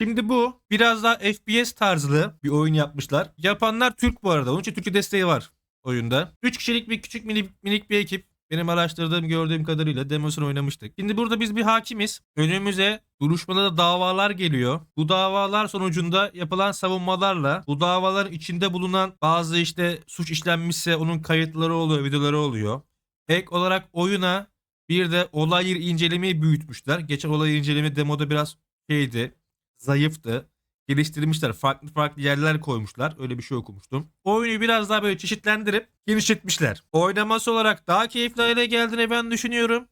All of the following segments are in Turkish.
Şimdi bu biraz daha FPS tarzlı bir oyun yapmışlar. Yapanlar Türk bu arada. Onun için Türkiye desteği var oyunda. 3 kişilik bir küçük minik, minik bir ekip. Benim araştırdığım gördüğüm kadarıyla demosunu oynamıştık. Şimdi burada biz bir hakimiz. Önümüze duruşmada da davalar geliyor. Bu davalar sonucunda yapılan savunmalarla bu davaların içinde bulunan bazı işte suç işlenmişse onun kayıtları oluyor, videoları oluyor. Ek olarak oyuna bir de olay incelemeyi büyütmüşler. Geçen olay inceleme demoda biraz şeydi, zayıftı. Geliştirmişler. Farklı farklı yerler koymuşlar. Öyle bir şey okumuştum. Oyunu biraz daha böyle çeşitlendirip genişletmişler. Oynaması olarak daha keyifli hale geldiğini ben düşünüyorum.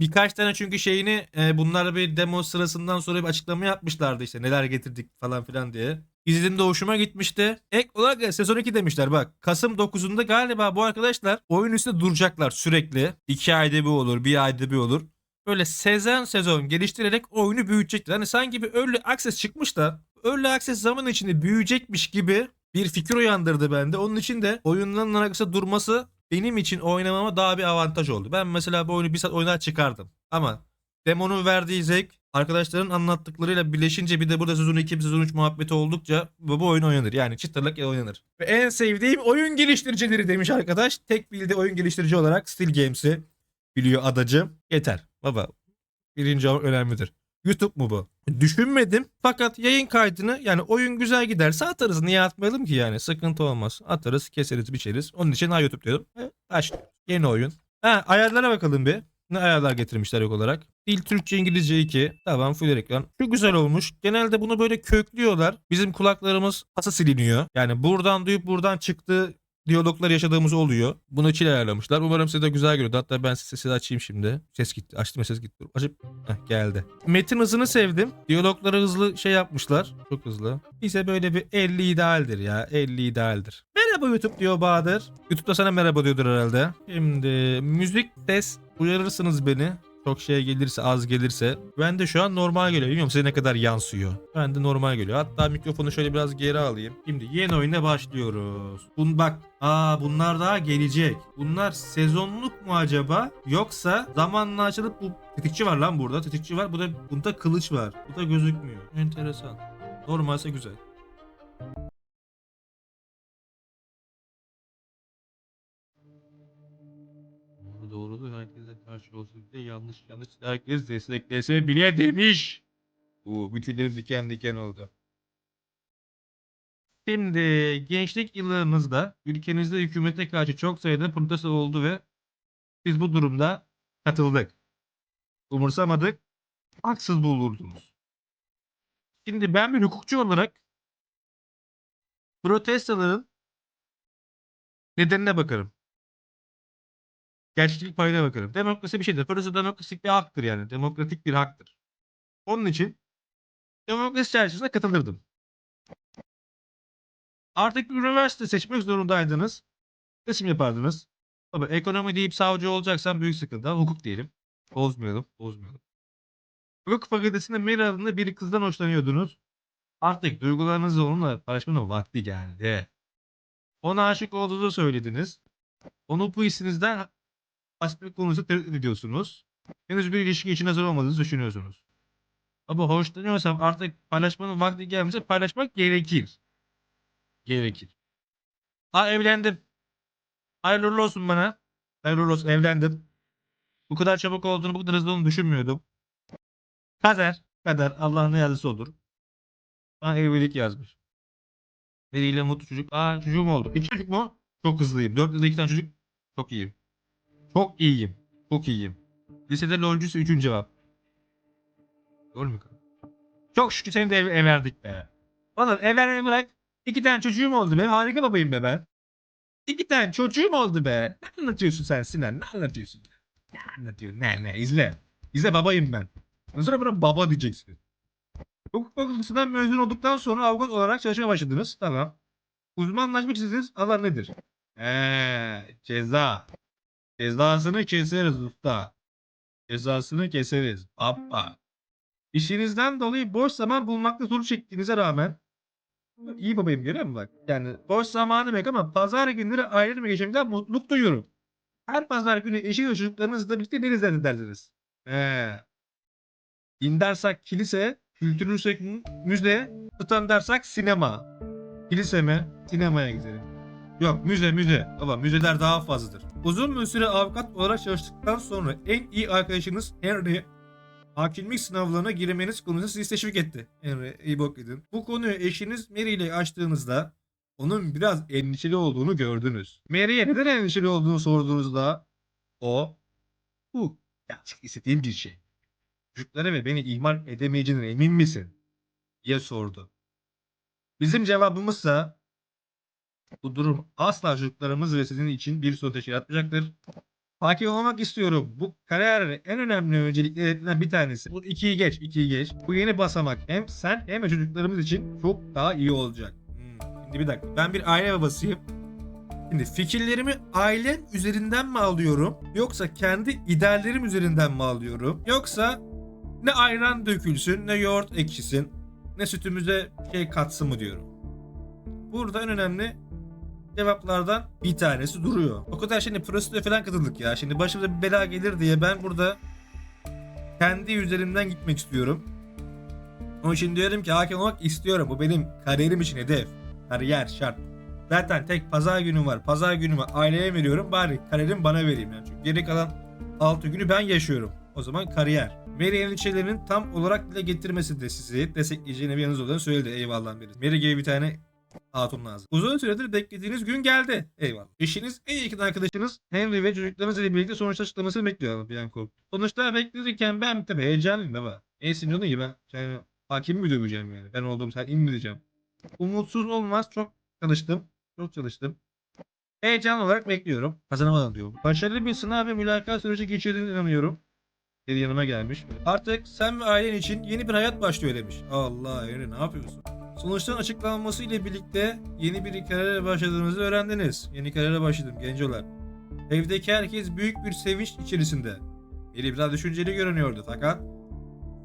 Birkaç tane çünkü şeyini e, bunlar bir demo sırasından sonra bir açıklama yapmışlardı işte neler getirdik falan filan diye. İzlediğimde hoşuma gitmişti. Ek olarak sezon 2 demişler bak. Kasım 9'unda galiba bu arkadaşlar oyun üstünde duracaklar sürekli. 2 ayda bir olur, bir ayda bir olur. Böyle sezon sezon geliştirerek oyunu büyütecekler. Hani sanki bir early access çıkmış da early access zaman içinde büyüyecekmiş gibi bir fikir uyandırdı bende. Onun için de oyunların arkasında durması benim için oynamama daha bir avantaj oldu. Ben mesela bu oyunu bir saat oynar çıkardım. Ama demonun verdiği zevk arkadaşların anlattıklarıyla birleşince bir de burada sezon 2 sezon 3 muhabbeti oldukça bu, bu oyun oynanır. Yani çıtırlık oynanır. Ve en sevdiğim oyun geliştiricileri demiş arkadaş. Tek bildiği oyun geliştirici olarak Steel Games'i biliyor adacım. Yeter baba. Birinci önemlidir. YouTube mu bu? Düşünmedim. Fakat yayın kaydını yani oyun güzel giderse atarız. Niye atmayalım ki yani? Sıkıntı olmaz. Atarız, keseriz, biçeriz. Onun için ha YouTube diyorum. Ve başlıyoruz. Yeni oyun. Ha ayarlara bakalım bir. Ne ayarlar getirmişler yok olarak. Dil Türkçe İngilizce 2. Tamam full ekran. Şu güzel olmuş. Genelde bunu böyle köklüyorlar. Bizim kulaklarımız pası siliniyor. Yani buradan duyup buradan çıktığı diyaloglar yaşadığımız oluyor. Bunu çile ayarlamışlar. Umarım size de güzel geliyordu. Hatta ben sesi açayım şimdi. Ses gitti. Açtım ses gitti. Açıp Heh, geldi. Metin hızını sevdim. Diyalogları hızlı şey yapmışlar. Çok hızlı. Ise böyle bir 50 idealdir ya. 50 idealdir. Merhaba YouTube diyor Bahadır. YouTube'da sana merhaba diyordur herhalde. Şimdi müzik test uyarırsınız beni. Çok şey gelirse az gelirse. Ben de şu an normal geliyor. Bilmiyorum size ne kadar yansıyor. Ben de normal geliyor. Hatta mikrofonu şöyle biraz geri alayım. Şimdi yeni oyuna başlıyoruz. Bun bak. Aa bunlar daha gelecek. Bunlar sezonluk mu acaba? Yoksa zamanla açılıp bu tetikçi var lan burada. Tetikçi var. Bu da bunda kılıç var. Bu da gözükmüyor. Enteresan. Normalse güzel. Herkese karşı olsun de yanlış yanlış herkes desteklese bile demiş. Bu bütünlerim diken diken oldu. Şimdi gençlik yıllarınızda ülkenizde hükümete karşı çok sayıda protesto oldu ve biz bu durumda katıldık. Umursamadık, haksız bulurdunuz. Şimdi ben bir hukukçu olarak protestoların nedenine bakarım. Gerçeklik payına bakarım. Demokrasi bir şeydir. Protesto demokratik bir haktır yani. Demokratik bir haktır. Onun için demokrasi çerçevesinde katılırdım. Artık üniversite seçmek zorundaydınız. Resim yapardınız. Tabii ekonomi deyip savcı olacaksan büyük sıkıntı. Hukuk diyelim. Bozmayalım. Bozmayalım. Hukuk fakültesinde Mary adında bir kızdan hoşlanıyordunuz. Artık duygularınızı onunla paylaşmanın vakti geldi. Ona aşık olduğunuzu söylediniz. Onu bu hissinizden aspekt konusu tereddüt ediyorsunuz. Henüz bir ilişki için hazır olmadığınızı düşünüyorsunuz. Ama hoşlanıyorsam artık paylaşmanın vakti gelmişse paylaşmak gerekir. Gerekir. Ha evlendim. Hayırlı olsun bana. Hayırlı olsun evlendim. Bu kadar çabuk olduğunu, bu kadar hızlı olduğunu düşünmüyordum. Kader. Kader. Allah'ın yazısı olur. Bana evlilik yazmış. Biriyle mutlu çocuk. Aa çocuğum oldu. İki çocuk mu? Çok hızlıyım. Dört yılda iki tane çocuk. Çok iyiyim. Çok iyiyim. Çok iyiyim. Lisede lolcusu üçüncü cevap. Doğru mu? Çok şükür seni de ev, everdik be. Oğlum evlenmeyi bırak. İki tane çocuğum oldu be. Harika babayım be ben. İki tane çocuğum oldu be. Ne anlatıyorsun sen Sinan? Ne anlatıyorsun? Ne anlatıyorsun? Ne ne? İzle. İzle babayım ben. Ondan sonra bana baba diyeceksin. Hukuk fakültesinden mezun olduktan sonra avukat olarak çalışmaya başladınız. Tamam. Uzmanlaşmak istediğiniz alan nedir? Eee ceza. Cezasını keseriz usta. Cezasını keseriz. Baba. İşinizden dolayı boş zaman bulmakta zorluk çektiğinize rağmen iyi babayım görüyor musun bak? Yani boş zamanım yok ama pazar günleri ailemle geçirmekten mutluluk duyuyorum. Her pazar günü eşi ve çocuklarınızla birlikte deniz derdiniz. He. Dindarsak kilise, Kültür yüksek müze, standartsak sinema. Kilise mi? Sinemaya gidelim. Yok müze müze. Baba müzeler daha fazladır. Uzun bir süre avukat olarak çalıştıktan sonra en iyi arkadaşınız Henry hakimlik sınavlarına girmeniz konusunda sizi teşvik etti. Henry iyi bok edin. Bu konuyu eşiniz Mary ile açtığınızda onun biraz endişeli olduğunu gördünüz. Mary'e neden endişeli olduğunu sorduğunuzda o bu gerçek istediğim bir şey. Çocuklara ve beni ihmal edemeyeceğine emin misin? diye sordu. Bizim cevabımızsa bu durum asla çocuklarımız ve sizin için bir sorun teşkil etmeyecektir. Hakim olmak istiyorum. Bu kariyerin en önemli önceliklerinden bir tanesi. Bu ikiyi geç, ikiyi geç. Bu yeni basamak hem sen hem de çocuklarımız için çok daha iyi olacak. Hmm, Şimdi bir dakika. Ben bir aile babasıyım. Şimdi fikirlerimi ailem üzerinden mi alıyorum? Yoksa kendi ideallerim üzerinden mi alıyorum? Yoksa ne ayran dökülsün, ne yoğurt ekşisin, ne sütümüze şey katsın mı diyorum. Burada en önemli cevaplardan bir tanesi duruyor. O kadar şimdi prosedüre falan katıldık ya. Şimdi başımıza bir bela gelir diye ben burada kendi üzerimden gitmek istiyorum. Onun için diyorum ki hakim olmak istiyorum. Bu benim kariyerim için hedef. Kariyer şart. Zaten tek pazar günüm var. Pazar günümü aileye veriyorum. Bari kariyerim bana vereyim yani. Çünkü geri kalan 6 günü ben yaşıyorum. O zaman kariyer. Mary endişelerinin tam olarak dile getirmesi de sizi destekleyeceğine bir yanınız olduğunu söyledi. Eyvallah Mary. Mary gibi bir tane hatun lazım. Uzun süredir beklediğiniz gün geldi. Eyvallah. Eşiniz en yakın arkadaşınız Henry ve çocuklarınız ile birlikte sonuç açıklamasını bekliyor Bianco. Sonuçta beklerken ben tabii heyecanlıyım baba. En sinirli gibi ben. Yani hakimi mi döveceğim yani? Ben olduğum sen in mi diyeceğim? Umutsuz olmaz. Çok çalıştım. Çok çalıştım. Heyecan olarak bekliyorum. Kazanamadım diyorum. Başarılı bir sınav ve mülakat süreci geçirdiğine inanıyorum. Dedi yanıma gelmiş. Artık sen ve ailen için yeni bir hayat başlıyor demiş. Allah Henry ne yapıyorsun? Sonuçların açıklanması ile birlikte yeni bir kariyere başladığınızı öğrendiniz. Yeni kariyere başladım gencolar. Evdeki herkes büyük bir sevinç içerisinde. Biri biraz düşünceli görünüyordu fakat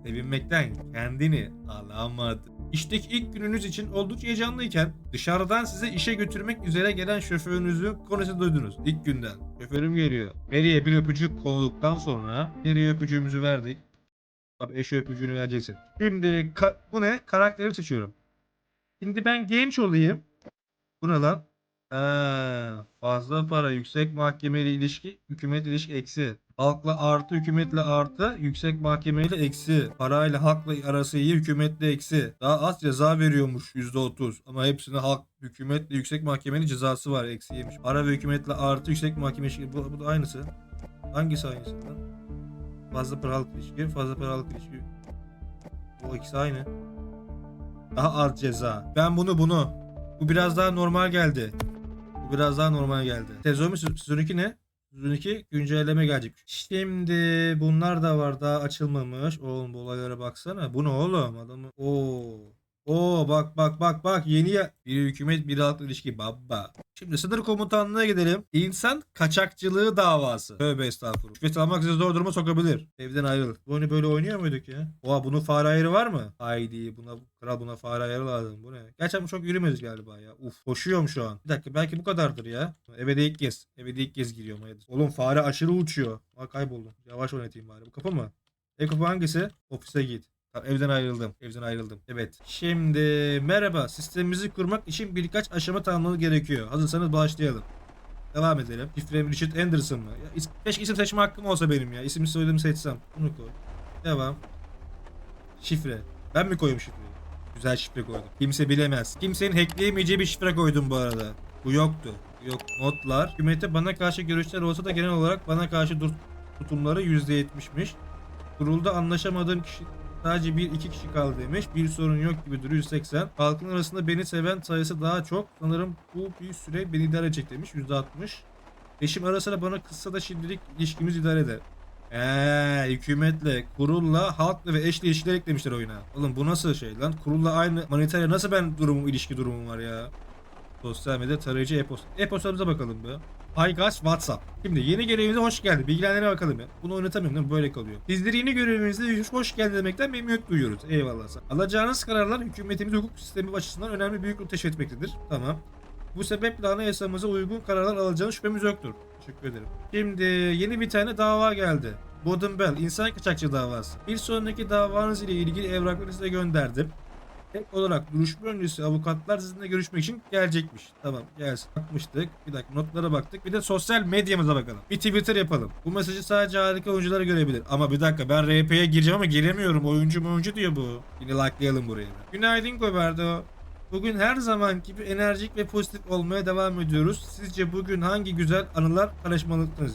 sevinmekten kendini alamadı. İşteki ilk gününüz için oldukça heyecanlıyken dışarıdan size işe götürmek üzere gelen şoförünüzü konuşu duydunuz ilk günden. Şoförüm geliyor. Mary'e bir öpücük koyduktan sonra Mary'e öpücüğümüzü verdik. Tabii eşe öpücüğünü vereceksin. Şimdi bu ne? Karakteri seçiyorum. Şimdi ben genç olayım. Bu ne lan? Ha, fazla para, yüksek mahkemeyle ilişki, hükümet ilişki eksi. Halkla artı, hükümetle artı, yüksek mahkemeyle eksi. Parayla halkla arası iyi, hükümetle eksi. Daha az ceza veriyormuş %30. Ama hepsine halk, hükümetle yüksek mahkemenin cezası var eksi yemiş. Para ve hükümetle artı, yüksek mahkeme. Bu, bu da aynısı. Hangisi aynısı lan? Fazla paralık ilişki, fazla paralık ilişki. Bu ikisi aynı. Daha az ceza. Ben bunu bunu. Bu biraz daha normal geldi. Bu biraz daha normal geldi. Sezon sezon 2 ne? Sezon 2 güncelleme gelecek. Şimdi bunlar da var daha açılmamış. Oğlum bu olaylara baksana. Bu ne oğlum? Adamı. Oo. Oo bak bak bak bak yeni ya. Bir hükümet bir halkla ilişki baba. Şimdi sınır komutanlığına gidelim. İnsan kaçakçılığı davası. Tövbe estağfurullah. Şüphesi almak sizi zor duruma sokabilir. Evden ayrıl. Bu oyunu böyle oynuyor muyduk ya? Oha bunun fare ayarı var mı? Haydi buna kral buna fare ayarı lazım. Bu ne? Gerçi bu çok yürümeyiz galiba ya. Uf koşuyorum şu an. Bir dakika belki bu kadardır ya. Eve de ilk kez. Eve de ilk kez giriyorum. Haydi. Oğlum fare aşırı uçuyor. Aa kayboldum. Yavaş oynatayım bari. Bu kapı mı? Ev kapı hangisi? Ofise git. Evden ayrıldım. Evden ayrıldım. Evet. Şimdi merhaba. Sistemimizi kurmak için birkaç aşama tamamlamak gerekiyor. Hazırsanız başlayalım. Devam edelim. Şifrem Richard Anderson mı? Ya, is- keşke isim seçme hakkım olsa benim ya. İsim soyadımı seçsem. Bunu koy. Devam. Şifre. Ben mi koyayım şifreyi? Güzel şifre koydum. Kimse bilemez. Kimsenin hackleyemeyeceği bir şifre koydum bu arada. Bu yoktu. Yok. Notlar. Hükümete bana karşı görüşler olsa da genel olarak bana karşı tutumları %70'miş. Kurulda anlaşamadığım kişi sadece bir iki kişi kaldı demiş. Bir sorun yok gibi duruyor 180. Halkın arasında beni seven sayısı daha çok. Sanırım bu bir süre beni idare edecek demiş. %60. Eşim ara sıra bana kızsa da şimdilik ilişkimiz idare eder. Eee hükümetle, kurulla, halkla ve eşle ilişkiler eklemişler oyuna. Oğlum bu nasıl şey lan? Kurulla aynı manitarya nasıl ben durumum, ilişki durumum var ya? Sosyal medya tarayıcı e-posta. E-postalarımıza bakalım be. Paygaç WhatsApp. Şimdi yeni görevimize hoş geldin. Bilgilendirmeye bakalım ya. Bunu oynatamıyorum değil mi? Böyle kalıyor. Bizleri yeni görevimizde hoş geldin demekten memnuniyet duyuyoruz. Eyvallah sana. Alacağınız kararlar hükümetimiz hukuk sistemi açısından önemli büyük teşkil etmektedir. Tamam. Bu sebeple anayasamıza uygun kararlar alacağınız şüphemiz yoktur. Teşekkür ederim. Şimdi yeni bir tane dava geldi. Bell insan kaçakçı davası. Bir sonraki davanız ile ilgili evrakları size gönderdim. Tek olarak duruşma öncesi avukatlar sizinle görüşmek için gelecekmiş. Tamam gelsin. Bakmıştık. Bir dakika notlara baktık. Bir de sosyal medyamıza bakalım. Bir Twitter yapalım. Bu mesajı sadece harika oyuncular görebilir. Ama bir dakika ben RP'ye gireceğim ama giremiyorum. Oyuncu oyuncu diyor bu. Yine likelayalım burayı. Günaydın Goberdo. Bugün her zaman gibi enerjik ve pozitif olmaya devam ediyoruz. Sizce bugün hangi güzel anılar paylaşmalısınız?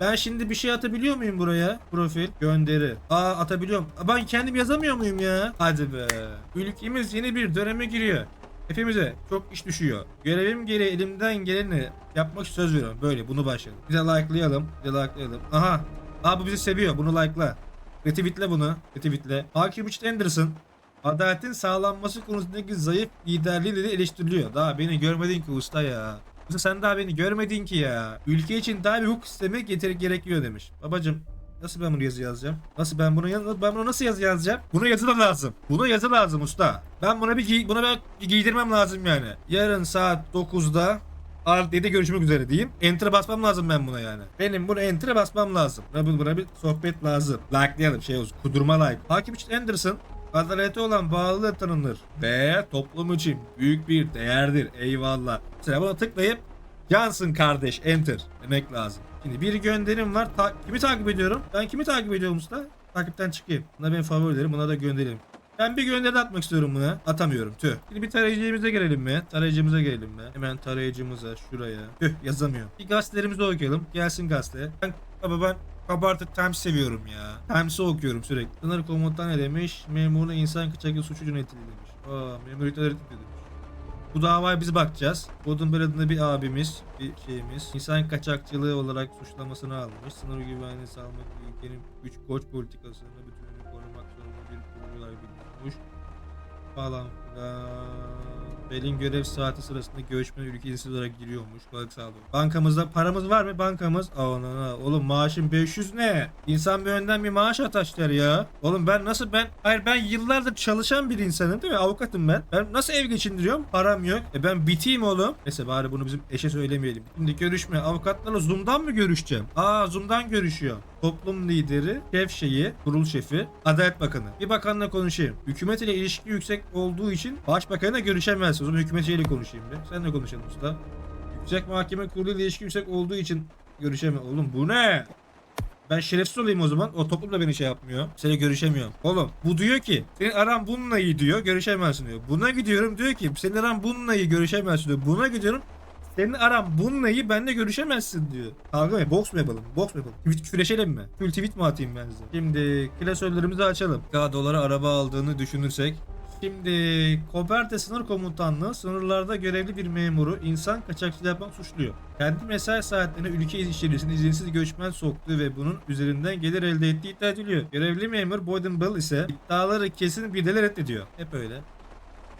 Ben şimdi bir şey atabiliyor muyum buraya? Profil, gönderi. Aa atabiliyorum. Ben kendim yazamıyor muyum ya? Hadi be. Ülkemiz yeni bir döneme giriyor. Hepimize çok iş düşüyor. Görevim gereği elimden geleni yapmak söz veriyorum. Böyle bunu başlayalım. Bir de likelayalım. Bir de likelayalım. Aha. Aa bu bizi seviyor. Bunu like'la. Retweetle bunu. Retweetle. Hakim Richard Anderson adaletin sağlanması konusundaki zayıf liderliğiyle de eleştiriliyor. Daha beni görmedin ki usta ya. Usta sen daha beni görmedin ki ya. Ülke için daha bir hukuk sistemi getir gerekiyor demiş. Babacım nasıl ben bunu yazı yazacağım? Nasıl ben bunu yaz ben bunu nasıl yazı yazacağım? Buna yazı da lazım. Buna yazı lazım usta. Ben buna bir giy buna ben giydirmem lazım yani. Yarın saat 9'da Art 7 görüşmek üzere diyeyim. Enter'a basmam lazım ben buna yani. Benim bunu enter'a basmam lazım. Buna, buna bir sohbet lazım. Like'layalım şey olsun. Kudurma like. Hakim için Anderson adalete olan bağlılığı tanınır. Ve toplum için büyük bir değerdir. Eyvallah. Mesela buna tıklayıp Cansın kardeş enter demek lazım. Şimdi bir gönderim var. Ta- kimi takip ediyorum? Ben kimi takip ediyorum usta? Takipten çıkayım. Buna benim favorilerim. Buna da gönderelim. Ben bir gönderi atmak istiyorum buna. Atamıyorum. Tüh. Şimdi bir tarayıcımıza gelelim mi? Tarayıcımıza gelelim mi? Hemen tarayıcımıza şuraya. Tüh yazamıyorum. Bir gazetelerimizi okuyalım. Gelsin gazete. Ben baba ben Kabartı Times seviyorum ya. Times'ı okuyorum sürekli. Sınır komutan ne demiş? Memuruna insan kaçakçı suçu yönetili demiş. Aa memur etti demiş. Bu davaya biz bakacağız. Bodrum adında bir abimiz, bir şeyimiz insan kaçakçılığı olarak suçlamasını almış. Sınır güvenliği sağlamak ülkenin güç koç politikasını bütününü korumak zorunda bir kurum olarak bildirmiş. Falan filan. Belin görev saati sırasında göçmen ülke izinsiz olarak giriyormuş. Balık sağlıyor. Bankamızda paramız var mı? Bankamız. Ana, oğlum maaşım 500 ne? İnsan bir önden bir maaş ataşlar ya. Oğlum ben nasıl ben hayır ben yıllardır çalışan bir insanım değil mi? Avukatım ben. Ben nasıl ev geçindiriyorum? Param yok. E ben biteyim oğlum. Neyse bari bunu bizim eşe söylemeyelim. Şimdi görüşme. Avukatlarla Zoom'dan mı görüşeceğim? Aa Zoom'dan görüşüyor. Toplum lideri, şef şeyi, kurul şefi, Adalet Bakanı. Bir bakanla konuşayım. Hükümet ile ilişki yüksek olduğu için başbakanla görüşemezsin. O zaman hükümet şeyle konuşayım bir. Senle konuşalım usta. Yüksek Mahkeme Kurulu ile ilişki yüksek olduğu için görüşemem. Oğlum bu ne? Ben şerefsiz olayım o zaman. O toplum da beni şey yapmıyor. Seni görüşemiyorum. Oğlum bu diyor ki senin aran bununla iyi diyor görüşemezsin diyor. Buna gidiyorum diyor ki senin aran bununla iyi görüşemezsin diyor. Buna gidiyorum senin aran bununla iyi benimle görüşemezsin diyor. Kavga mı? Boks mu yapalım? Boks mu yapalım? Tweet küfürleşelim mi? Full tweet mi atayım ben size? Şimdi klasörlerimizi açalım. K dolara araba aldığını düşünürsek Şimdi Koberte Sınır Komutanlığı sınırlarda görevli bir memuru insan kaçakçılığı yapmak suçluyor. Kendi mesai saatlerine ülke içerisinde izinsiz göçmen soktuğu ve bunun üzerinden gelir elde ettiği iddia ediliyor. Görevli memur Boyden Bell ise iddiaları kesin bir deli reddediyor. Hep öyle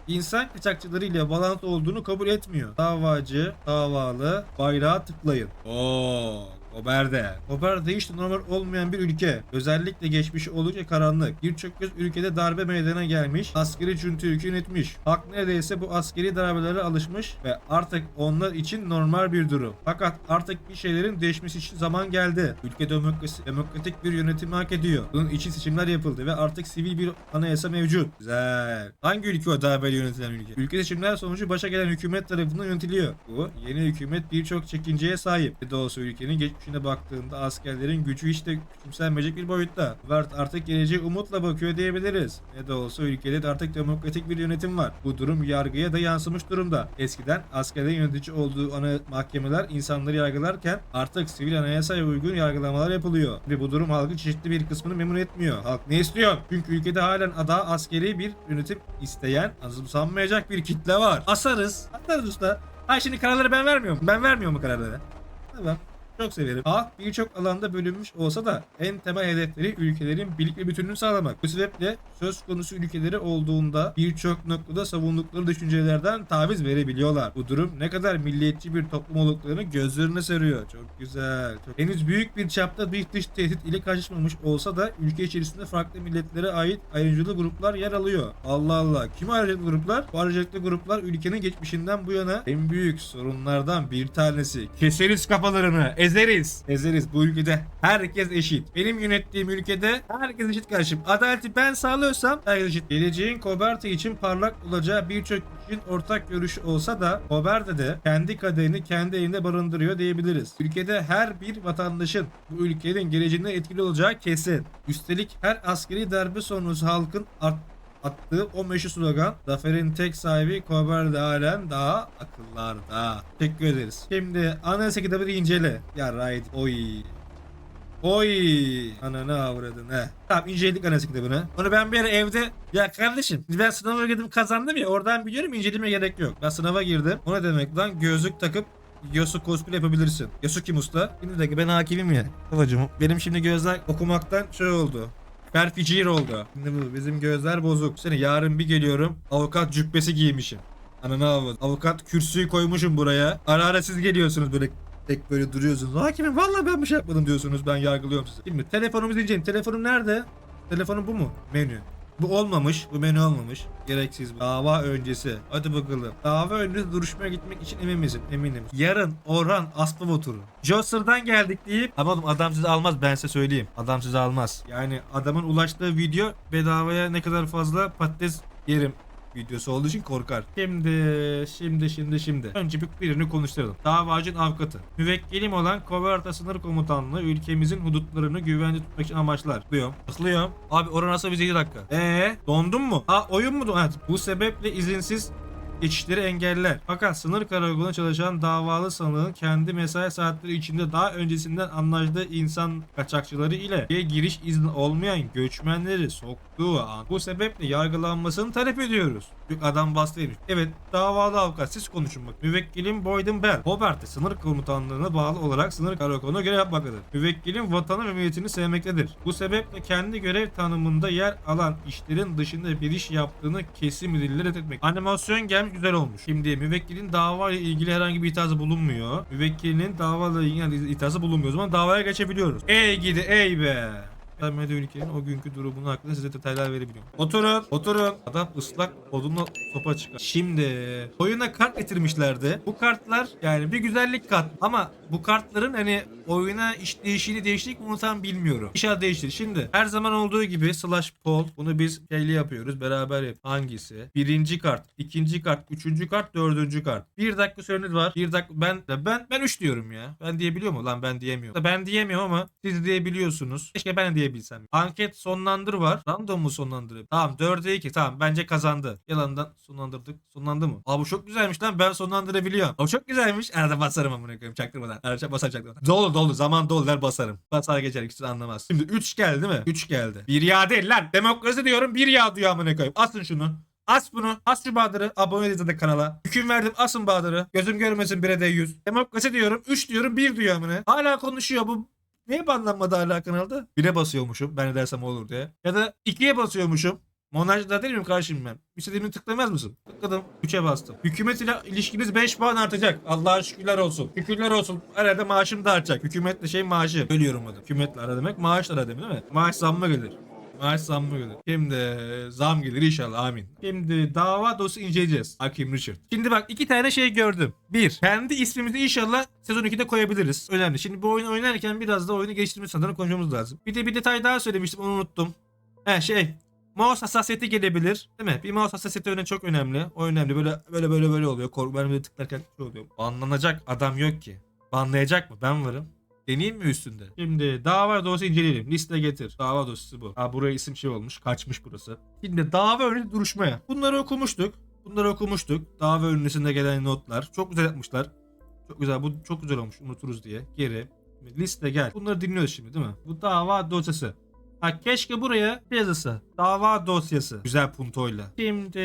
insan kaçakçıları ile bağlantı olduğunu kabul etmiyor. Davacı, davalı, bayrağı tıklayın. Oo, Oberde. Oberde hiç normal olmayan bir ülke. Özellikle geçmişi oldukça karanlık. Birçok kez ülkede darbe meydana gelmiş. Askeri ülke yönetmiş. Halk neredeyse bu askeri darbelere alışmış ve artık onlar için normal bir durum. Fakat artık bir şeylerin değişmesi için zaman geldi. Ülke demokrasi, demokratik bir yönetimi hak ediyor. Bunun için seçimler yapıldı ve artık sivil bir anayasa mevcut. Güzel. Hangi ülke o darbeyle yönetilen ülke? Ülke seçimler sonucu başa gelen hükümet tarafından yönetiliyor. Bu yeni hükümet birçok çekinceye sahip. Ne de olsa ülkenin geçmişine baktığında askerlerin gücü hiç de küçümsenmeyecek bir boyutta. Ve artık geleceğe umutla bakıyor diyebiliriz. Ne de olsa ülkede de artık demokratik bir yönetim var. Bu durum yargıya da yansımış durumda. Eskiden askerlerin yönetici olduğu ana mahkemeler insanları yargılarken artık sivil anayasaya uygun yargılamalar yapılıyor. Ve bu durum halkın çeşitli bir kısmını memnun etmiyor. Halk ne istiyor? Çünkü ülkede halen daha askeri bir yönetim isteyen, azımsanmayacak bir kitle var. Asarız. Asarız usta. Ay şimdi kararları ben vermiyorum. Ben vermiyorum bu kararları. Tamam. Çok severim. Halk birçok alanda bölünmüş olsa da en temel hedefleri ülkelerin birlik ve bütünlüğünü sağlamak. Bu sebeple söz konusu ülkeleri olduğunda birçok noktada savundukları düşüncelerden taviz verebiliyorlar. Bu durum ne kadar milliyetçi bir toplum olduklarını gözlerine seriyor. Çok güzel. Çok... Henüz büyük bir çapta bir dış tehdit ile karşılaşmamış olsa da ülke içerisinde farklı milletlere ait ayrıcalıklı gruplar yer alıyor. Allah Allah. Kim ayrıcalıklı gruplar? Bu ayrıcalıklı gruplar ülkenin geçmişinden bu yana en büyük sorunlardan bir tanesi. Keseriz kafalarını. Ezeriz. Ezeriz bu ülkede. Herkes eşit. Benim yönettiğim ülkede herkes eşit kardeşim. Adaleti ben sağlıyorsam herkes eşit. Geleceğin Koberta için parlak olacağı birçok kişinin ortak görüşü olsa da Koberta de kendi kaderini kendi elinde barındırıyor diyebiliriz. Ülkede her bir vatandaşın bu ülkenin geleceğine etkili olacağı kesin. Üstelik her askeri darbe sonrası halkın art attığı o meşhur slogan Zafer'in tek sahibi Kober'de halen daha akıllarda. Teşekkür ederiz. Şimdi anayasa kitabını incele. Ya right. Oy. Oy. Ananı avradın he. Tamam inceledik anayasa kitabını. Onu ben bir evde ya kardeşim ben sınava girdim kazandım ya oradan biliyorum inceleme gerek yok. Ben sınava girdim. O ne demek lan gözlük takıp Yosu cosplay yapabilirsin. Yosu kim usta? Şimdi dakika ben hakimim ya. Babacım benim şimdi gözler okumaktan şey oldu. Perficir oldu. Şimdi bu bizim gözler bozuk. Seni yarın bir geliyorum. Avukat cübbesi giymişim. Ananı avradım. Avukat kürsüyü koymuşum buraya. Ara ara siz geliyorsunuz böyle tek böyle duruyorsunuz. Hakimim vallahi ben bir şey yapmadım diyorsunuz. Ben yargılıyorum sizi. Şimdi telefonumuzu inceleyin. Telefonum nerede? Telefonum bu mu? Menü. Bu olmamış. Bu menü olmamış. Gereksiz. Dava öncesi. Hadi bakalım. Dava öncesi duruşmaya gitmek için emin? Eminim. Yarın Orhan Aspava oturu. Joster'dan geldik deyip ama oğlum adam sizi almaz ben size söyleyeyim. Adam sizi almaz. Yani adamın ulaştığı video bedavaya ne kadar fazla patates yerim videosu olduğu için korkar. Şimdi, şimdi, şimdi, şimdi. Önce bir birini konuşturalım. Davacın avukatı. Müvekkilim olan Koverta Sınır Komutanlığı ülkemizin hudutlarını güvenli tutmak için amaçlar. Tıklıyorum. Tıklıyorum. Abi oran nasıl bize 7 dakika. Eee dondun mu? Ha oyun mu? Evet. Bu sebeple izinsiz geçişleri engeller. Fakat sınır karakolunda çalışan davalı sanığın kendi mesai saatleri içinde daha öncesinden anlaştığı insan kaçakçıları ile giriş izni olmayan göçmenleri soktuğu an bu sebeple yargılanmasını talep ediyoruz. Yok adam bastıymış. Evet davalı avukat siz konuşun bak. Müvekkilim Boyden Bell. Hobart sınır komutanlığına bağlı olarak sınır karakoluna görev yapmaktadır. Müvekkilim vatanı ve milletini sevmektedir. Bu sebeple kendi görev tanımında yer alan işlerin dışında bir iş yaptığını kesin bilgiler etmek. Animasyon gelmiş güzel olmuş. Şimdi müvekkilin dava ile ilgili herhangi bir itirazı bulunmuyor. Müvekkilinin dava ile ilgili itirazı bulunmuyor. O zaman davaya geçebiliyoruz. Ey gidi ey be. Medya ülkenin o günkü durumunun hakkında size detaylar verebiliyorum. Oturun, oturun. Adam ıslak odunla sopa çıkar. Şimdi oyuna kart getirmişlerdi. Bu kartlar yani bir güzellik kat. Ama bu kartların hani oyuna iş değiştiğini değiştik mi onu tam bilmiyorum. İnşallah değiştir. Şimdi her zaman olduğu gibi slash poll bunu biz şeyli yapıyoruz. Beraber yap. Hangisi? Birinci kart, ikinci kart, üçüncü kart, dördüncü kart. Bir dakika süreniz var. Bir dakika ben ben ben üç diyorum ya. Ben diyebiliyor mu? Lan ben diyemiyorum. Ben diyemiyorum ama siz diyebiliyorsunuz. Keşke ben de diyebilsem. Anket sonlandır var. Random mu sonlandırıp? Tamam 4'e 2. Tamam bence kazandı. Yalandan sonlandırdık. Sonlandı mı? Aa bu çok güzelmiş lan. Ben sonlandırabiliyorum. O çok güzelmiş. Arada basarım amına koyayım çaktırmadan. Arada basar çaktırmadan. Dolu dolu. Zaman dolu der basarım. Basar geçer. Hiç anlamaz. Şimdi 3 geldi değil mi? 3 geldi. Bir ya değil lan. Demokrasi diyorum. Bir ya diyor amına koyayım. Asın şunu. As bunu. As şu Bahadır'ı. Abone edin de kanala. Hüküm verdim. Asın Bahadır'ı. Gözüm görmesin 1'e de 100. Demokrasi diyorum. 3 diyorum. 1 diyor amına. Hala konuşuyor bu. Niye banlanmadı hala kanalda? 1'e basıyormuşum. Ben ne dersem olur diye. Ya da 2'ye basıyormuşum. Monajda değil miyim karşıyım ben? İstediğimi tıklamaz mısın? Tıkladım. 3'e bastım. Hükümet ile ilişkiniz 5 puan artacak. Allah'a şükürler olsun. Şükürler olsun. Arada maaşım da artacak. Hükümetle şey maaşı. Bölüyorum adı. Hükümetle ara demek maaş ara demek değil mi? Maaş zammı gelir. Maaş zammı gelir. Şimdi zam gelir inşallah amin. Şimdi dava dosyu inceleyeceğiz. Hakim Richard. Şimdi bak iki tane şey gördüm. Bir, kendi ismimizi inşallah sezon 2'de koyabiliriz. Önemli. Şimdi bu oyunu oynarken biraz da oyunu geliştirme sanırım konuşmamız lazım. Bir de bir detay daha söylemiştim onu unuttum. He şey Mouse hassasiyeti gelebilir. Değil mi? Bir mouse hassasiyeti öne çok önemli. O önemli. Böyle böyle böyle böyle oluyor. Korku böyle tıklarken şey oluyor. Banlanacak adam yok ki. Banlayacak mı? Ben varım. Deneyeyim mi üstünde? Şimdi dava dosyası inceleyelim. Liste getir. Dava dosyası bu. Ha buraya isim şey olmuş. Kaçmış burası. Şimdi dava önü duruşmaya. Bunları okumuştuk. Bunları okumuştuk. Dava önüsünde gelen notlar. Çok güzel yapmışlar. Çok güzel. Bu çok güzel olmuş. Unuturuz diye. Geri. Liste gel. Bunları dinliyoruz şimdi değil mi? Bu dava dosyası. Ha keşke buraya yazısı. Dava dosyası. Güzel puntoyla. Şimdi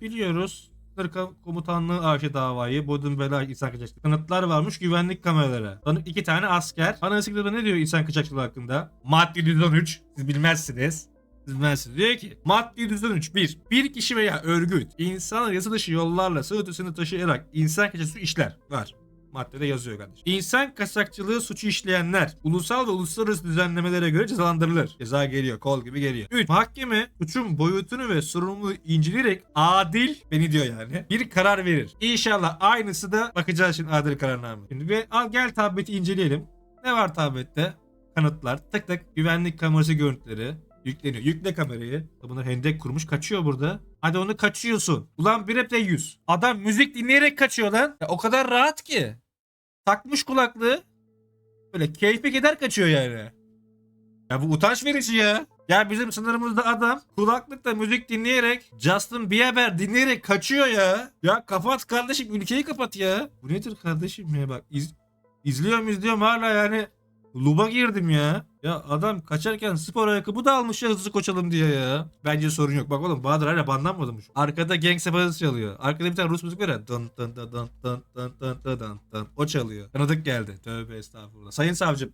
biliyoruz. Sınır Komutanlığı arşi davayı. Bodrum Bela insan kaçakçılığı. Kanıtlar varmış güvenlik kameralara. Tanık iki tane asker. Anayasa ne diyor insan kaçakçılığı hakkında? Madde 113. Siz bilmezsiniz. Siz bilmezsiniz. Diyor ki madde 113 1. Bir kişi veya örgüt insan yasa dışı yollarla sığ ötesini taşıyarak insan kaçakçılığı işler. Var maddede yazıyor kardeşim. İnsan kaçakçılığı suçu işleyenler ulusal ve uluslararası düzenlemelere göre cezalandırılır. Ceza geliyor, kol gibi geliyor. 3. Mahkeme suçun boyutunu ve sorumluluğu inceleyerek adil, beni diyor yani, bir karar verir. İnşallah aynısı da bakacağız şimdi adil kararname. Şimdi ve al gel tableti inceleyelim. Ne var tablette? Kanıtlar. Tık tık güvenlik kamerası görüntüleri. Yükleniyor. Yükle kamerayı. Bunlar hendek kurmuş. Kaçıyor burada. Hadi onu kaçıyorsun. Ulan bir hep de yüz. Adam müzik dinleyerek kaçıyor lan. Ya o kadar rahat ki. Takmış kulaklığı. Böyle keyfi gider kaçıyor yani. Ya bu utanç verici ya. Ya bizim sınırımızda adam kulaklıkla müzik dinleyerek Justin Bieber dinleyerek kaçıyor ya. Ya kapat kardeşim ülkeyi kapat ya. Bu nedir kardeşim ya bak iz, izliyorum izliyorum hala yani Luba girdim ya. Ya adam kaçarken spor ayakkabı da almış ya hızlı koşalım diye ya. Bence sorun yok. Bak oğlum Bahadır hala banlanmadı mı? Arkada Gang Sabahı çalıyor. Arkada bir tane Rus müzik var ya. Dın dın dın dın dın dın dın dın dın dın. O çalıyor. Tanıdık geldi. Tövbe estağfurullah. Sayın savcım.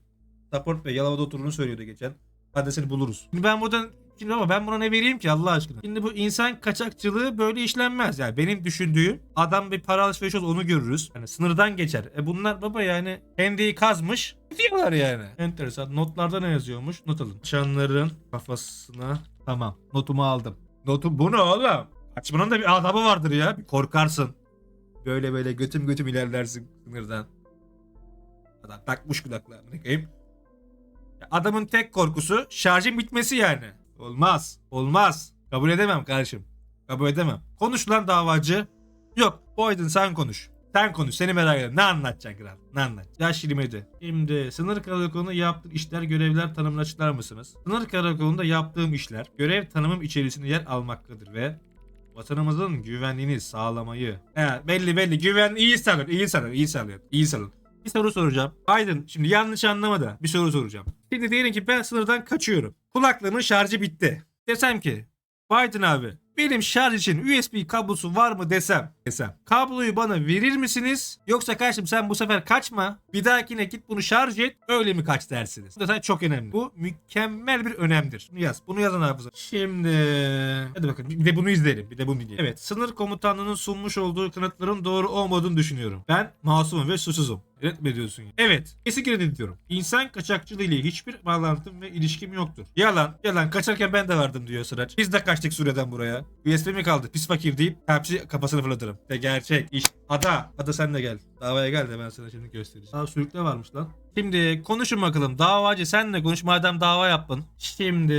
Support Bey Yalova'da oturduğunu söylüyordu geçen. Hadi seni buluruz. Şimdi ben buradan Şimdi ama ben buna ne vereyim ki Allah aşkına? Şimdi bu insan kaçakçılığı böyle işlenmez. Yani benim düşündüğüm adam bir para alışverişi olsa onu görürüz. Hani sınırdan geçer. E bunlar baba yani hendeyi kazmış diyorlar yani. Enteresan. Notlarda ne yazıyormuş? Not alın. Çanların kafasına. Tamam. Notumu aldım. Notum bu ne oğlum? Açmanın da bir adabı vardır ya. Bir korkarsın. Böyle böyle götüm götüm ilerlersin sınırdan. Adam takmış kulaklarını. Adamın tek korkusu şarjın bitmesi yani. Olmaz. Olmaz. Kabul edemem kardeşim. Kabul edemem. Konuş lan davacı. Yok. Boydun sen konuş. Sen konuş. Seni merak ediyorum. Ne anlatacaksın kral? Ne anlat? Yaş 27. Şimdi sınır karakolunda yaptığım işler, görevler tanımını açıklar mısınız? Sınır karakolunda yaptığım işler, görev tanımım içerisinde yer almaktadır ve vatanımızın güvenliğini sağlamayı. He, belli belli. Güven iyi sağlıyor. iyi sağlıyor. iyi sağlıyor. iyi sağlıyor. Bir soru soracağım. Aydın şimdi yanlış anlama da bir soru soracağım. Şimdi diyelim ki ben sınırdan kaçıyorum. Kulaklığımın şarjı bitti. Desem ki Biden abi benim şarj için USB kablosu var mı desem desem. Kabloyu bana verir misiniz? Yoksa kardeşim sen bu sefer kaçma. Bir dahakine git bunu şarj et. Öyle mi kaç dersiniz? Bu da çok önemli. Bu mükemmel bir önemdir. Bunu yaz. Bunu yazın hafıza. Şimdi hadi bakın bir de bunu izleyelim. Bir de bunu dinleyelim. Evet sınır komutanlığının sunmuş olduğu kanıtların doğru olmadığını düşünüyorum. Ben masumum ve suçsuzum. Mi diyorsun? ya? Evet. Kesinlikle reddediyorum. İnsan kaçakçılığı ile hiçbir bağlantım ve ilişkim yoktur. Yalan. Yalan. Kaçarken ben de vardım diyor Sıraç. Biz de kaçtık Suriye'den buraya. USB mi kaldı? Pis fakir deyip hepsi kafasını fırlatırım. De gerçek. iş. Ada. Ada sen de gel. Davaya gel de ben sana şimdi göstereceğim. Aa sürükle varmış lan. Şimdi konuşun bakalım. Davacı sen de konuş madem dava yaptın. Şimdi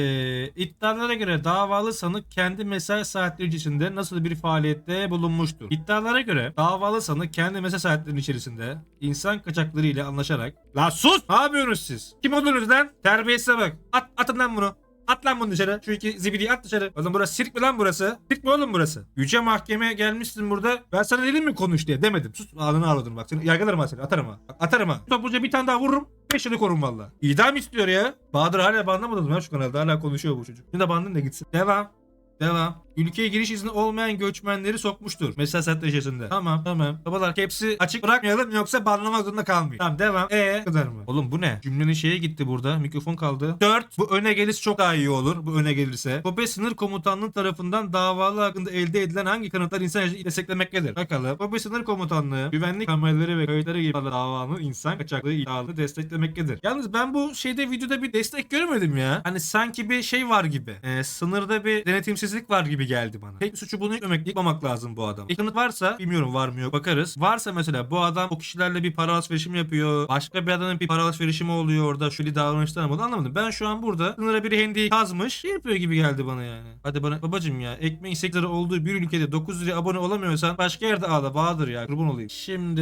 iddialara göre davalı sanık kendi mesai saatleri içerisinde nasıl bir faaliyette bulunmuştur? İddialara göre davalı sanık kendi mesai saatlerinin içerisinde insan kaçakları ile anlaşarak La sus! Ne yapıyorsunuz siz? Kim oldunuz lan? Terbiyesize bak. At, atın lan bunu. At lan bunu dışarı. Şu iki zibidiyi at dışarı. Oğlum burası sirk mi lan burası? Sirk mi oğlum burası? Yüce mahkemeye gelmişsin burada. Ben sana dedim mi konuş diye demedim. Sus ağzını ağladın bak. Seni yargılarım ha seni. Atarım ha. Atarım ha. Topluca bir tane daha vururum. 5 yılı korun valla. İdam istiyor ya. Bahadır hala banlamadım ya şu kanalda. Hala konuşuyor bu çocuk. Şimdi de bandın da gitsin. Devam. Devam. Ülkeye giriş izni olmayan göçmenleri sokmuştur. Mesaj satlaşesinde. Tamam tamam. Babalar hepsi açık bırakmayalım yoksa banlamak zorunda kalmayın. Tamam devam. E kadar mı? Oğlum bu ne? Cümlenin şeye gitti burada. Mikrofon kaldı. 4. Bu öne gelirse çok daha iyi olur. Bu öne gelirse. Kobe sınır komutanlığı tarafından davalı hakkında elde edilen hangi kanıtlar insan yaşını desteklemektedir? Bakalım. Kobe sınır komutanlığı güvenlik kameraları ve kayıtları gibi davanın insan kaçaklığı iddialı desteklemektedir. Yalnız ben bu şeyde videoda bir destek görmedim ya. Hani sanki bir şey var gibi. Ee, sınırda bir denetimsizlik var gibi geldi bana. Tek bir suçu bunu yüklemek, yıkmamak lazım bu adam. Bir kanıt varsa bilmiyorum var mı yok bakarız. Varsa mesela bu adam o kişilerle bir para alışverişimi yapıyor. Başka bir adamın bir para alışverişimi oluyor orada. Şöyle davranışlar mı? Anlamadım. Ben şu an burada sınıra biri hendeyi kazmış. Şey yapıyor gibi geldi bana yani. Hadi bana babacım ya ekmeğin 8 lira olduğu bir ülkede 9 liraya abone olamıyorsan başka yerde ağla Bahadır ya kurban olayım. Şimdi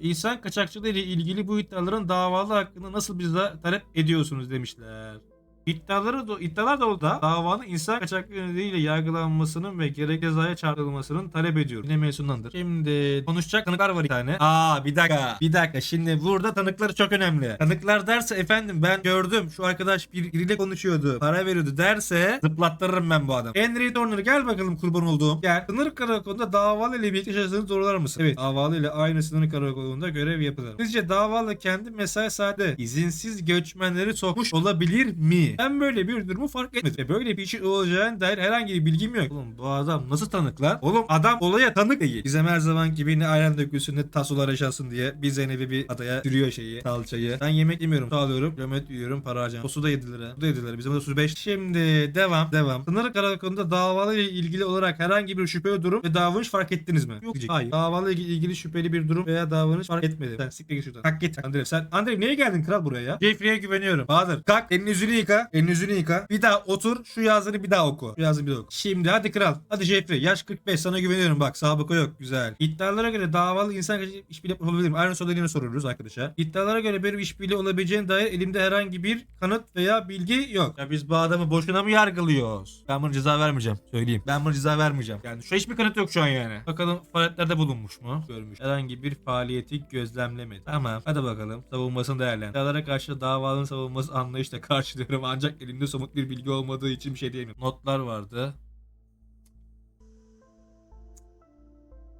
insan kaçakçılığı ile ilgili bu iddiaların davalı hakkında nasıl bize talep ediyorsunuz demişler. İddiaları da, iddialar da orada davanın insan kaçaklığı nedeniyle yargılanmasının ve gerek cezaya çarptırılmasının talep ediyor. Yine mevzundandır. Şimdi konuşacak tanıklar var bir tane. Aa bir dakika. Bir dakika. Şimdi burada tanıkları çok önemli. Tanıklar derse efendim ben gördüm şu arkadaş bir- biriyle konuşuyordu. Para veriyordu derse zıplattırırım ben bu adamı. Henry Dorner gel bakalım kurban olduğum. Gel. Sınır karakolunda davalı ile birlikte yaşadığını doğrular mısın? Evet. Davalı ile aynı sınır karakolunda görev yapılır. Sizce davalı kendi mesai saati izinsiz göçmenleri sokmuş olabilir mi? Ben böyle bir durumu fark etmedim. Ve böyle bir şey olacağına dair herhangi bir bilgim yok. Oğlum bu adam nasıl tanık lan? Oğlum adam olaya tanık değil. Bizim her zaman gibi ne ayran dökülsün ne tasolar yaşasın diye bir Zeynep'i bir adaya sürüyor şeyi salçayı. Ben yemek yemiyorum. Su alıyorum. Kilometre yiyorum. Para harcam. O su da 7 lira. Bu da 7 lira. Bizim de su 5. Şimdi devam. Devam. Sınır karakolunda davalı ile ilgili olarak herhangi bir şüpheli durum ve davranış fark ettiniz mi? Yok. Hayır. Davalı ile ilgili şüpheli bir durum veya davranış fark etmedim. Sen siktir git şuradan. Kalk git. Andrev sen. Andrev niye geldin kral buraya ya? Jeffrey'e güveniyorum. Bahadır. Kalk. Elini yüzünü yıka. Elini yüzünü yıka. Bir daha otur. Şu yazını bir daha oku. Şu yazını bir daha oku. Şimdi hadi kral. Hadi Jeffrey. Yaş 45. Sana güveniyorum bak. Sabıka yok. Güzel. İddialara göre davalı insan kaçırıp işbirliği yapabilirim. Aynı soruları yine soruyoruz arkadaşa. İddialara göre benim işbirliği olabileceğine dair elimde herhangi bir kanıt veya bilgi yok. Ya biz bu adamı boşuna mı yargılıyoruz? Ben bunu ceza vermeyeceğim. Söyleyeyim. Ben bunu ceza vermeyeceğim. Yani şu hiçbir kanıt yok şu an yani. Bakalım faaliyetlerde bulunmuş mu? Görmüş. Herhangi bir faaliyeti gözlemlemedi. Tamam. Hadi bakalım. Savunmasını değerlendir. İddialara karşı davalının savunması anlayışla karşılıyorum. Ancak elimde somut bir bilgi olmadığı için bir şey diyemiyorum. Notlar vardı.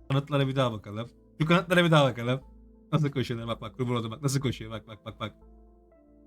Kanıtlara bir daha bakalım. Şu kanıtlara bir daha bakalım. Nasıl koşuyor? Bak bak oldum bak nasıl koşuyor bak bak bak bak.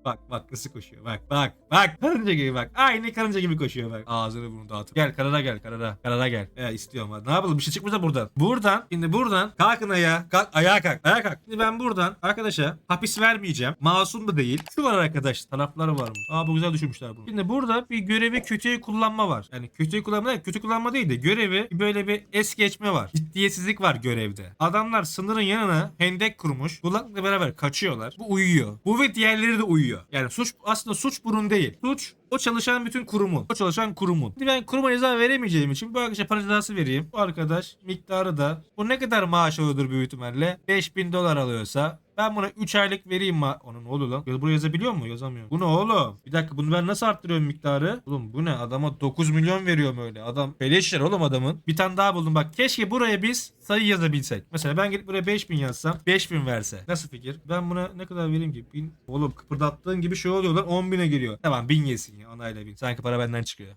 Bak bak nasıl koşuyor. Bak bak bak. Karınca gibi bak. Aynı karınca gibi koşuyor bak. Ağzını bunu dağıtıp. Gel karara gel karara karara gel. Ya istiyorum ne yapalım? Bir şey çıkmasa buradan. Buradan şimdi buradan. Kalkın ayağa. Kalk ayağa kalk. Ayağa kalk. Şimdi ben buradan arkadaşa hapis vermeyeceğim. Masum da değil. Şu var arkadaş. Tarafları var mı? Aa bu güzel düşünmüşler bunu. Şimdi burada bir görevi kötüye kullanma var. Yani kötüye kullanma değil kötü kullanma değil de görevi böyle bir es geçme var. Ciddiyetsizlik var görevde. Adamlar sınırın yanına hendek kurmuş. Kulaklıkla beraber kaçıyorlar. Bu uyuyor. Bu ve diğerleri de uyuyor yani suç aslında suç bunun değil. Suç o çalışan bütün kurumun. O çalışan kurumun. Şimdi ben kuruma ceza veremeyeceğim için bu arkadaşa para cezası vereyim. Bu arkadaş miktarı da bu ne kadar maaş alıyordur büyük ihtimalle? 5000 dolar alıyorsa ben buna 3 aylık vereyim ma... Onun ne oluyor lan? Ya Buraya yazabiliyor mu? Yazamıyor. Bu ne oğlum? Bir dakika bunu ben nasıl arttırıyorum miktarı? Oğlum bu ne? Adama 9 milyon veriyorum öyle. Adam beleşler oğlum adamın. Bir tane daha buldum bak. Keşke buraya biz sayı yazabilsek. Mesela ben gidip buraya 5000 yazsam 5000 verse. Nasıl fikir? Ben buna ne kadar vereyim ki? Bin... Oğlum kıpırdattığın gibi şey oluyor lan 10 bine geliyor. Tamam 1000 yesin ya. Onayla 1000. Sanki para benden çıkıyor.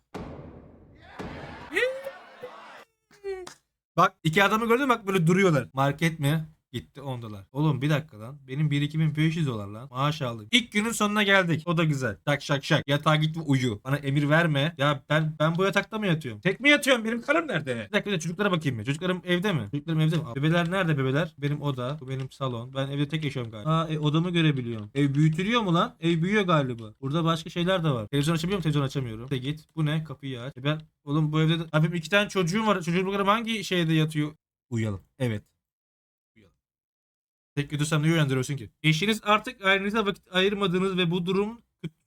Bak iki adamı gördün mü? Bak böyle duruyorlar. Market mi? Gitti 10 dolar. Oğlum bir dakika lan. Benim 1-2500 dolar lan. Maaş aldım. İlk günün sonuna geldik. O da güzel. Tak şak şak. Yatağa git uyu. Bana emir verme. Ya ben ben bu yatakta mı yatıyorum? Tek mi yatıyorum? Benim karım nerede? Bir dakika bir de çocuklara bakayım mı? Çocuklarım evde mi? Çocuklarım evde mi? Aa, Bebeler nerede bebeler? Benim oda. Bu benim salon. Ben evde tek yaşıyorum galiba. Aa e, odamı görebiliyorum. Ev büyütülüyor mu lan? Ev büyüyor galiba. Burada başka şeyler de var. Televizyon açabiliyor muyum? Televizyon açamıyorum. De git. Bu ne? Kapıyı aç. E ben oğlum bu evde de... Abim iki tane çocuğum var. Çocuklarım hangi şeyde yatıyor? Uyuyalım. Evet. Tek götürsem niye uyandırıyorsun ki? Eşiniz artık ailenize vakit ayırmadığınız ve bu durum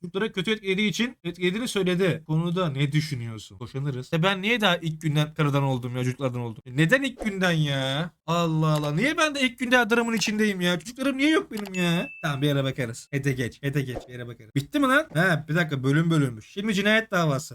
çocuklara kötü etkilediği için etkilediğini söyledi. Konuda ne düşünüyorsun? Boşanırız. E ben niye daha ilk günden karıdan oldum ya çocuklardan oldum? E neden ilk günden ya? Allah Allah. Niye ben de ilk günde adamın içindeyim ya? Çocuklarım niye yok benim ya? Tamam bir yere bakarız. Ete geç. Ete geç. Bir yere bakarız. Bitti mi lan? He bir dakika bölüm bölünmüş. Şimdi cinayet davası.